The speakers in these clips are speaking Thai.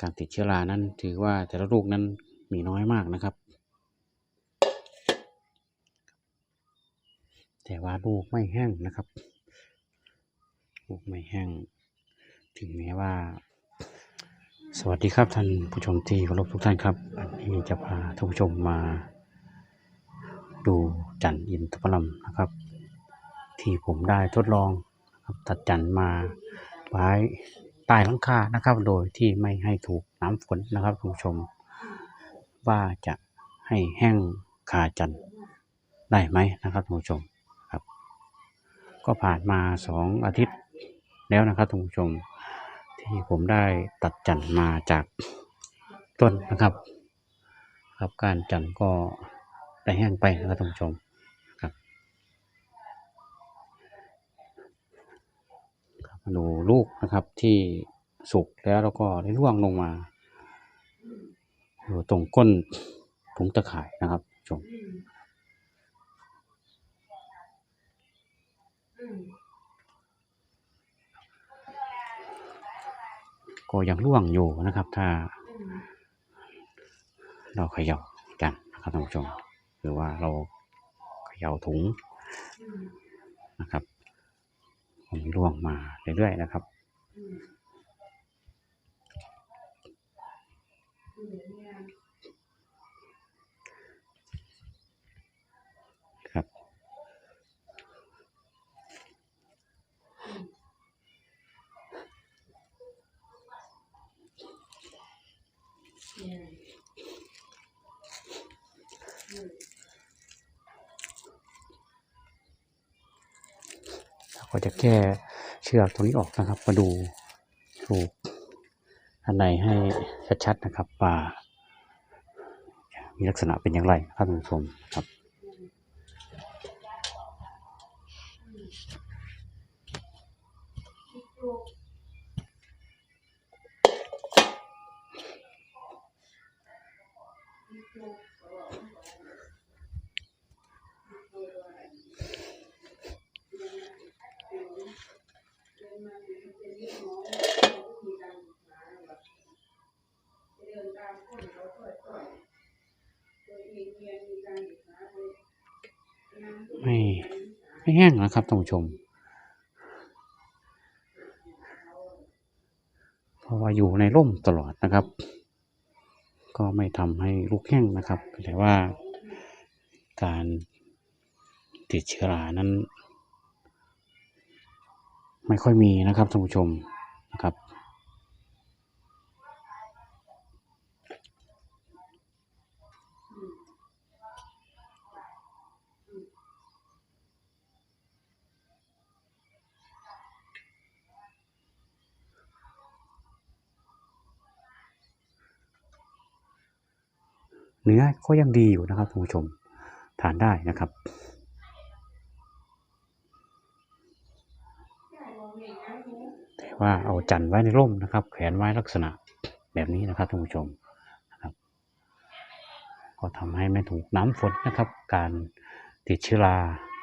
การติดเชื้อรานั้น ถือว่าแต่ละลูกนั้นมีน้อยมากนะครับ แต่ว่าลูกไม่แห้งนะครับ ลูกไม่แห้ง ถึงแม้ว่า สวัสดีครับท่านผู้ชมที่เคารพทุกท่านครับอันนี้จะพาท่านผู้ชมมา ดูจันทร์อินทผลัมนะครับ ที่ผมได้ทดลองตัดจันทร์มาไว้ ใต้หลังคานะครับ โดยที่ไม่ให้ถูกน้ำฝนนะครับท่านผู้ชม ว่าจะให้แห้งคาจันได้ไหมนะครับท่านผู้ชมครับ ก็ผ่านมาสองอาทิตย์แล้วนะครับท่านผู้ชม ที่ผมได้ตัดจันมาจากต้นนะครับ ครับการจันก็ได้แห้งไปนะครับท่านผู้ชมครับครับ มาดูลูกนะครับที่สุกแล้วแล้วก็ได้ร่วงลงมาอยู่ตรงก้นถุงตะข่ายนะครับชมก็ยังร่วงอยู่นะครับ ถ้า เราเขย่ากันนะครับท่านผู้ชม หรือว่าเราเขย่าถุงนะครับ มันร่วงมาเรื่อยๆนะครับครับเรา ก็จะแก้เชือกตรงนี้ออกนะครับ มาดูรูปอันในให้ชัดๆนะครับว่ามีลักษณะเป็นอย่างไรครับท่านผู้ชมครับ ไม่ไม่ แห้งนะครับท่านผู้ชม เพราะว่าอยู่ในร่มตลอดนะครับ ก็ไม่ทำให้ลูกแห้งนะครับ แต่ว่าการติดเชื้อรานั้น ไม่ค่อยมีนะครับท่านผู้ชมนะครับ เนื้อก็ยังดีอยู่นะครับท่านผู้ชมทานได้นะครับแต่ว่าเอาจันทร์ไว้ในร่มนะครับ แขวนไว้ลักษณะแบบนี้นะครับท่านผู้ชมนะครับ ก็ทำให้ไม่ถูกน้ำฝนนะครับ การติดเชื้อรา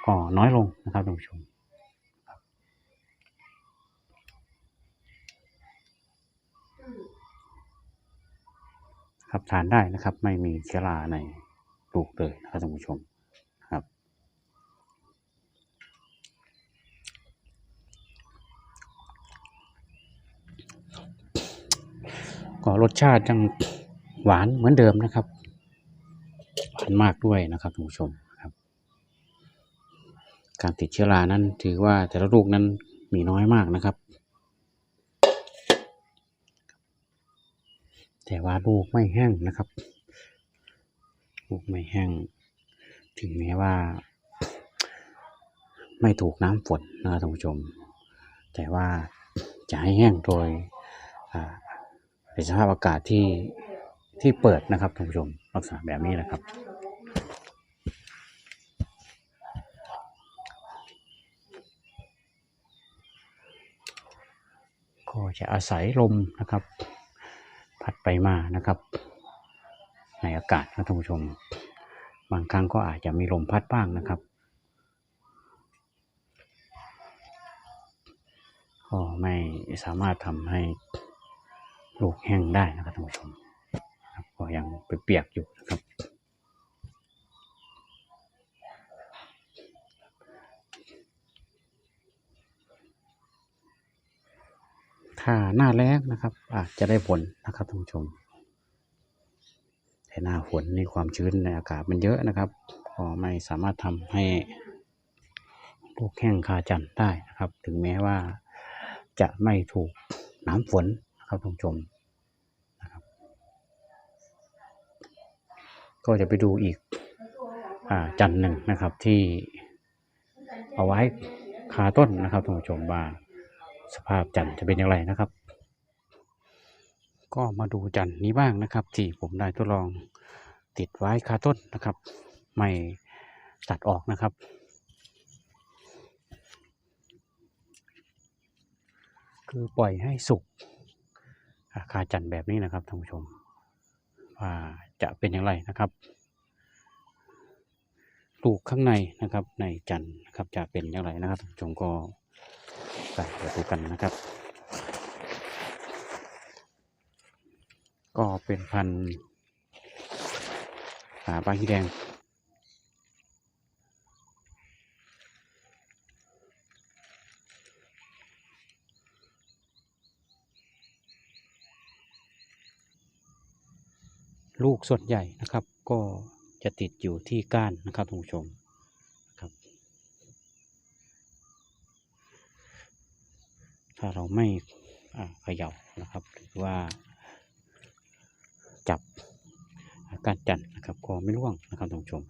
ก็น้อยลงนะครับท่านผู้ชมครับ ครับทานได้นะครับ ไม่มีเชื้อราในลูกเลยนะครับท่านผู้ชมครับ ก็รสชาติยังหวานเหมือนเดิมนะครับ หวานมากด้วยนะครับท่านผู้ชมครับ การติดเชื้อรานั้นถือว่าแต่ละลูกนั้นมีน้อยมากนะครับ แต่ว่าลูกไม่แห้งนะครับ ลูกไม่แห้ง ถึงแม้ว่า ไม่ถูกน้ำฝนนะครับท่านผู้ชม แต่ว่าจะให้แห้งโดยอ่าเป็นสภาพอากาศที่ที่เปิดนะครับท่านผู้ชมลักษณะแบบนี้นะครับก็จะอาศัยลมนะครับ พัดไปมานะครับ ในอากาศนะท่านผู้ชม บางครั้งก็อาจจะมีลมพัดบ้างนะครับก็ไม่สามารถทำให้ลูกแห้งได้นะครับท่านผู้ชมครับก็ยังเปียกอยู่นะครับ ถ้าหน้าแล้งนะครับ อาจจะได้ผลนะครับท่านผู้ชมแต่หน้าฝนนี่ความชื้นในอากาศมันเยอะนะครับก็ไม่สามารถทำให้ลูกแห้งคาจันได้นะครับ ถึงแม้ว่าจะไม่ถูกน้ำฝนนะครับท่านผู้ชมนะครับ ก็จะไปดูอีกอาจันหนึ่งนะครับที่เอาไว้คาต้นนะครับท่านผู้ชมว่า สภาพจันทร์จะเป็นอย่างไรนะครับ ก็มาดูจันทร์นี้บ้างนะครับ ที่ผมได้ทดลองติดไว้คาต้นนะครับ ไม่ตัดออกนะครับคือปล่อยให้สุกอาคาจันทร์แบบนี้นะครับท่านผู้ชม ว่าจะเป็นอย่างไรนะครับลูกข้างในนะครับในจันทร์นะครับจะเป็นอย่างไรนะครับท่านผู้ชมก็ ไปเดี๋ยวดูกันนะครับ ก็เป็นพันธุ์อ่าบางฮีแดง ลูกส่วนใหญ่นะครับ ก็จะติดอยู่ที่ก้านนะครับท่านผู้ชมครับ ถ้าเราไม่เขย่านะครับ หรือว่าจับการจันนะครับ ก็ไม่ร่วงนะครับท่านผู้ชม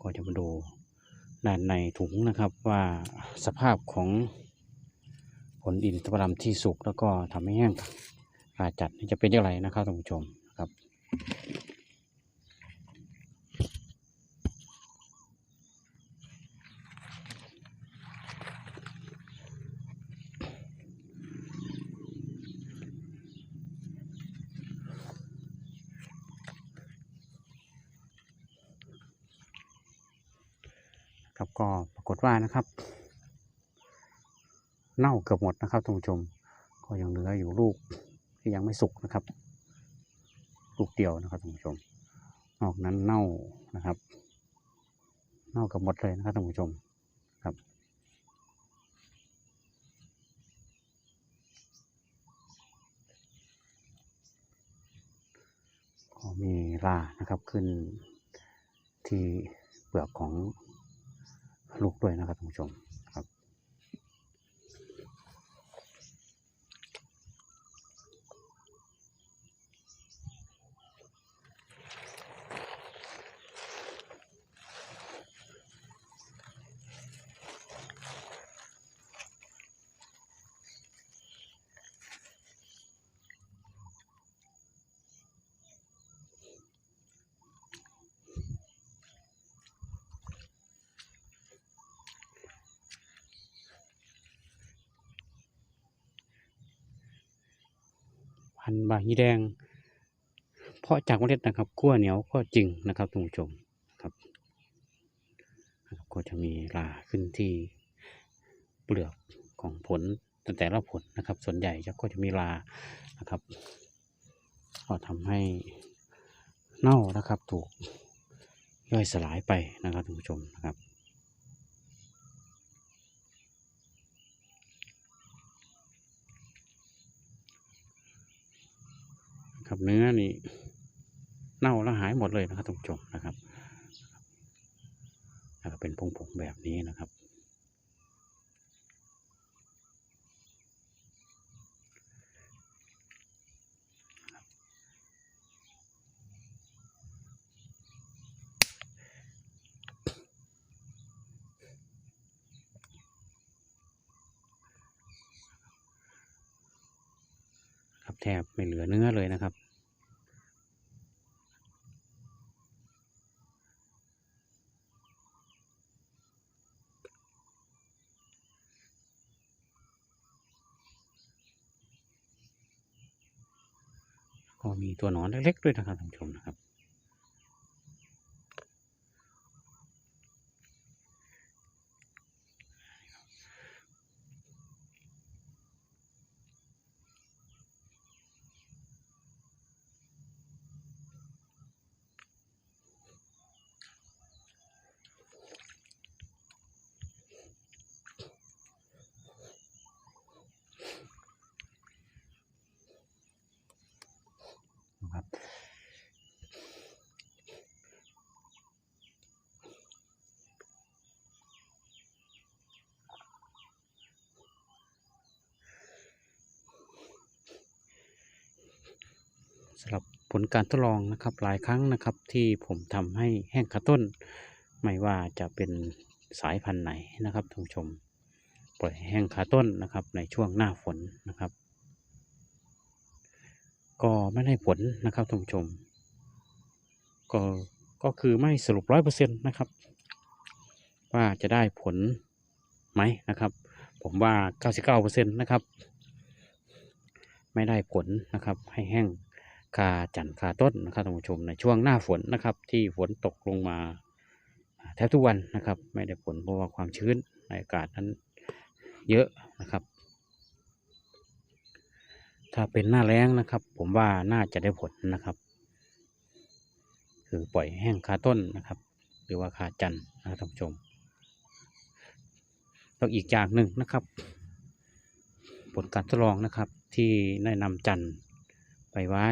ก็จะมาดูด้านในถุงนะครับว่าสภาพของผลอินทผลัมที่สุกแล้วก็ทำให้แห้งอาจัดนี่จะเป็นอย่างไรนะครับท่านผู้ชมครับ ครับก็ปรากฏว่านะครับ เน่าเกือบหมดนะครับท่านผู้ชม ก็ยังเหลืออยู่ลูกที่ยังไม่สุกนะครับ ลูกเดียวนะครับท่านผู้ชม นอกนั้นเน่านะครับ เน่าเกือบหมดเลยนะครับท่านผู้ชมครับก็มีรานะครับขึ้นที่เปลือกของ ลูกด้วยนะครับท่านผู้ชม พันธุ์บาฮีแดง เพาะจากเมล็ดนะครับขั้วเหนียวก็จริงนะครับท่านผู้ชมครับ ก็จะมีราขึ้นที่เปลือกของผลแต่ละผลนะครับ ส่วนใหญ่จะก็จะมีรานะครับ ก็ทำให้เน่านะครับถูกย่อยสลายไปนะครับท่านผู้ชมนะครับ ครับ เนื้อนี่เน่าแล้วหายหมดเลยนะครับท่านผู้ชมนะครับแล้วก็เป็นผงแบบนี้นะครับครับ แทบไม่เหลือเนื้อเลยนะครับ ก็มีตัวหนอนเล็กๆด้วยนะครับท่านผู้ชมนะครับ ค สำหรับผลการทดลองนะครับหลายครั้งนะครับ ที่ผมทำให้แห้งขาต้น ไม่ว่าจะเป็นสายพันธุ์ไหนนะครับท่านผู้ชม ปล่อยแห้งขาต้นนะครับ ในช่วงหน้าฝนนะครับ ก็ไม่ได้ผลนะครับท่านผู้ชม ก็ก็คือไม่สรุปร้อยเปอร์เซ็นต์นะครับ ว่าจะได้ผลไหมนะครับ ผมว่าเก้าสิบเก้าเปอร์เซ็นต์นะครับ ไม่ได้ผลนะครับให้แห้ง คาจันทร์คาต้นนะครับท่านผู้ชมในช่วงหน้าฝนนะครับ ที่ฝนตกลงมาแทบทุกวันนะครับ ไม่ได้ผลเพราะว่าความชื้นในอากาศนั้นเยอะนะครับ ถ้าเป็นหน้าแล้งนะครับ ผมว่าน่าจะได้ผลนะครับ คือปล่อยแห้งคาต้นนะครับ หรือว่าคาจันทร์นะครับท่านผู้ชมแล้วอีกอย่างหนึ่งนะครับ ผลการทดลองนะครับที่ได้นำจันทร์ไปไว้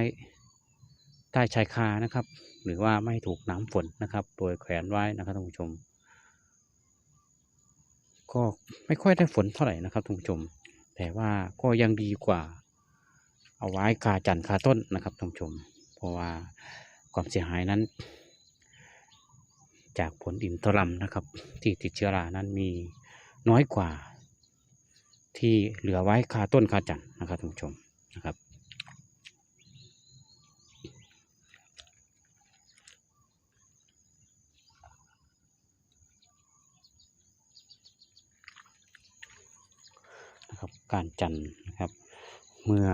ใต้ชายคานะครับ หรือว่าไม่ถูกน้ำฝนนะครับโดยแขวนไว้นะครับท่านผู้ชม ก็ไม่ค่อยได้ฝนเท่าไหร่นะครับท่านผู้ชม แต่ว่าก็ยังดีกว่า เอาไว้คาจันท์คาต้นนะครับท่านผู้ชม เพราะว่าความเสียหายนั้น จากผลอินทรัมนะครับ ที่ติดเชื้อรานั้นมีน้อยกว่าที่เหลือไว้คาต้นคาจันท์นะครับท่านผู้ชมนะครับ นะครับ การจันนะครับ เมื่อ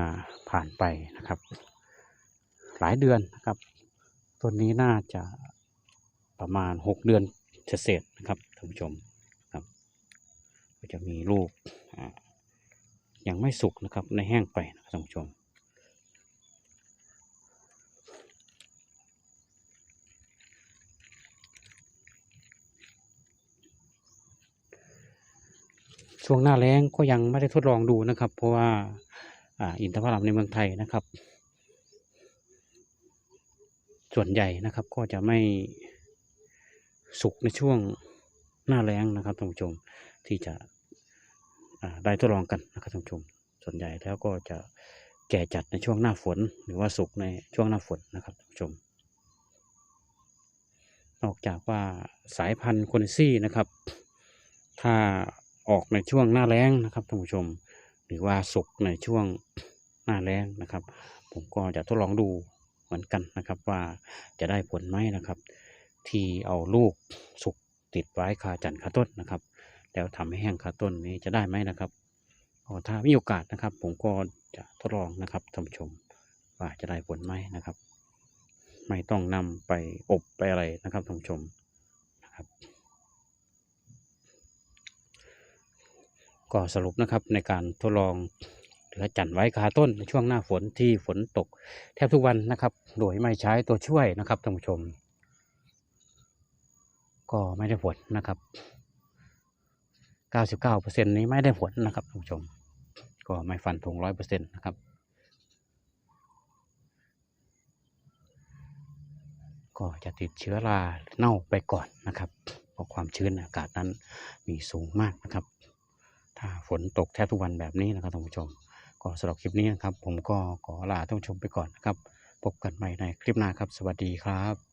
ผ่านไปนะครับ หลายเดือนนะครับต้นนี้น่าจะประมาณหกเดือนเศษๆนะครับท่านผู้ชมครับ ก็จะมีลูกยังไม่สุกนะครับในแห้งไปนะครับท่านผู้ชม ช่วงหน้าแล้งก็ยังไม่ได้ทดลองดูนะครับ เพราะว่าอ่าอินทผลัมในเมืองไทยนะครับ ส่วนใหญ่นะครับก็จะไม่สุกในช่วงหน้าแล้งนะครับท่านผู้ชมที่จะได้ทดลองกันนะครับท่านผู้ชม ส่วนใหญ่แล้วก็จะแก่จัดในช่วงหน้าฝน หรือว่าสุกในช่วงหน้าฝนนะครับท่านผู้ชม นอกจากว่าสายพันธุ์โคเนซี่นะครับ ถ้า ออกในช่วงหน้าแล้งนะครับท่านผู้ชม หรือว่าสุกในช่วงหน้าแล้งนะครับ ผมก็จะทดลองดูเหมือนกันนะครับ ว่าจะได้ผลไหมนะครับ ที่เอาลูกสุกติดไว้คาจันคาต้นนะครับ แล้วทำให้แห้งคาต้นนี้จะได้ไหมนะครับถ้ามีโอกาสนะครับ ผมก็จะทดลองนะครับท่านผู้ชมว่าจะได้ผลไหมนะครับ ไม่ต้องนำไปอบไปอะไรนะครับท่านผู้ชมนะครับ ก็สรุปนะครับในการทดลองเหลือจันไว้คาต้นในช่วงหน้าฝนที่ฝนตก แทบทุกวันนะครับ โดยไม่ใช้ตัวช่วยนะครับท่านผู้ชม ก็ไม่ได้ผลนะครับ 99%นี้ไม่ได้ผลนะครับท่านผู้ชม ก็ไม่ฟันธง100%นะครับก็จะติดเชื้อราเน่าไปก่อนนะครับ เพราะความชื้นอากาศนั้นมีสูงมากนะครับ ฝนตกแทบทุกวันแบบนี้นะครับท่านผู้ชม ก็สำหรับคลิปนี้นะครับ ผมก็ขอลาท่านผู้ชมไปก่อนนะครับ พบกันใหม่ในคลิปหน้าครับ สวัสดีครับ